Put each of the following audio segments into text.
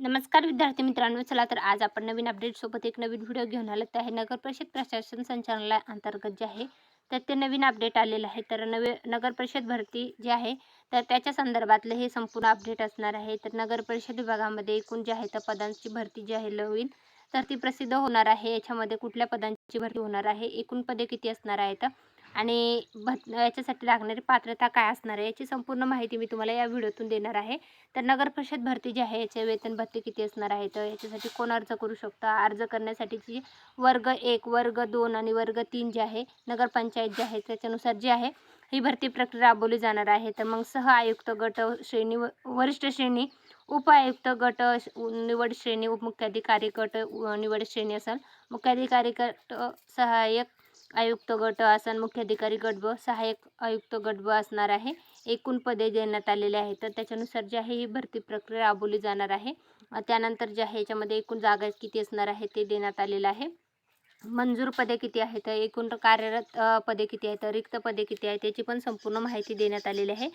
नमस्कार विद्यार्थी मित्रांनो चला तर आज आपण नवीन अपडेट सोबत एक नवीन व्हिडिओ घेऊन आलो. ते आहे नगर परिषद प्रशासन संचालनालय अंतर्गत जे आहे तर ते नवीन अपडेट आलेलं आहे. तर नवे नगर परिषद भरती जे आहे तर त्याच्या संदर्भातलं हे संपूर्ण अपडेट असणार आहे. तर नगर परिषद विभागामध्ये एकूण जे आहे तर पदांची भरती जी आहे नवीन तर ती प्रसिद्ध होणार आहे. याच्यामध्ये कुठल्या पदांची भरती होणार आहे एकूण पदे किती असणार आहेत? आणि भत याच्यासाठी लागणारी पात्रता काय असणार आहे याची संपूर्ण माहिती मी तुम्हाला या व्हिडिओतून देणार आहे. तर नगर परिषद भरती जी आहे याचे वेतन भत्ते किती असणार आहे तर याच्यासाठी कोण अर्ज करू शकतो? अर्ज करण्यासाठीची वर्ग एक वर्ग दोन आणि वर्ग तीन जे आहे नगरपंचायत जे आहे त्याच्यानुसार जी आहे ही भरती प्रक्रिया राबवली जाणार आहे. तर मग सह आयुक्त गट श्रेणी व वरिष्ठ श्रेणी उपआयुक्त गट श- निवड श्रेणी उपमुख्याधिकारी गट व निवड श्रेणी असेल मुख्याधिकारी गट सहाय्यक आयुक्त गट असन मुख्याधिकारी गट व सहाय्यक आयुक्त गट व असणार आहे. एकूण पदे देण्यात आलेले आहेत. तर त्याच्यानुसार जे आहे ही भरती प्रक्रिया राबवली जाणार आहे. त्यानंतर जे आहे याच्यामध्ये एकूण जागा किती असणार आहे ते देण्यात आलेलं आहे. मंजूर पदे किती आहेत? एकूण कार्यरत पदे किती आहेत? रिक्त पदे किती आहेत? याची पण संपूर्ण माहिती देण्यात आलेली आहे.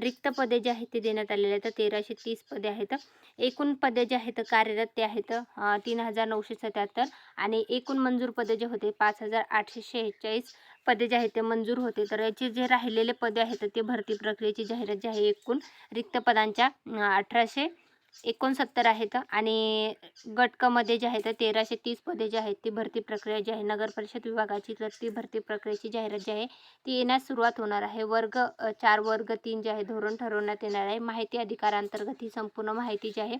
रिक्त पदे जे आहेत ते देण्यात आलेले आहेत. तेराशे तीस पदे आहेत. एकूण पदे जे आहेत कार्यरत ते आहेत तीन हजार नऊशे सत्याहत्तर आणि एकूण मंजूर पदे जे होते पाच हजार आठशे शेहेचाळीस पदे जे आहेत ते मंजूर होते. तर याचे जे राहिलेले पदे आहेत ते भरती प्रक्रियेची जाहिरात जी आहे एकूण रिक्त पदांच्या अठराशे एकोणसत्तर आहेत आणि गटकमध्ये जे आहेत तेराशे तीस पदे जी आहेत ती भरती प्रक्रिया जी आहे नगर परिषद विभागाची तर ती भरती प्रक्रियेची जाहिरात जी आहे ती येण्यास सुरुवात होणार आहे. वर्ग चार वर्ग तीन जे आहे धोरण ठरवण्यात येणार आहे. माहिती अधिकारांतर्गत ही संपूर्ण माहिती जी आहे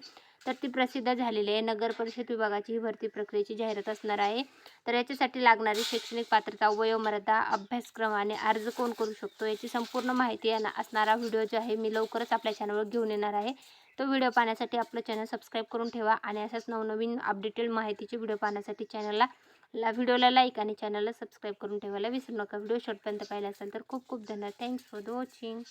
तर ती प्रसिद्ध झालेली आहे. नगर परिषद विभागाची ही भरती प्रक्रियेची जाहिरात असणार आहे. तर याच्यासाठी लागणारी शैक्षणिक पात्रता वयोमर्यादा अभ्यासक्रम आणि अर्ज कोण करू शकतो याची संपूर्ण माहिती असणारा व्हिडिओ जो आहे मी लवकरच आपल्या चॅनलवर घेऊन येणार आहे. तो व्हिडिओ पाहण्यासाठी आपलं चॅनल सबस्क्राईब करून ठेवा आणि अशाच नवनवीन अपडेटेड माहितीचे व्हिडिओ पाहण्यासाठी चॅनलला ला व्हिडिओला लाईक आणि चॅनलला सबस्क्राईब करून ठेवायला विसरू नका. व्हिडिओ शॉर्टपर्यंत पाहिला असेल तर खूप खूप धन्यवाद. Thanks for the watching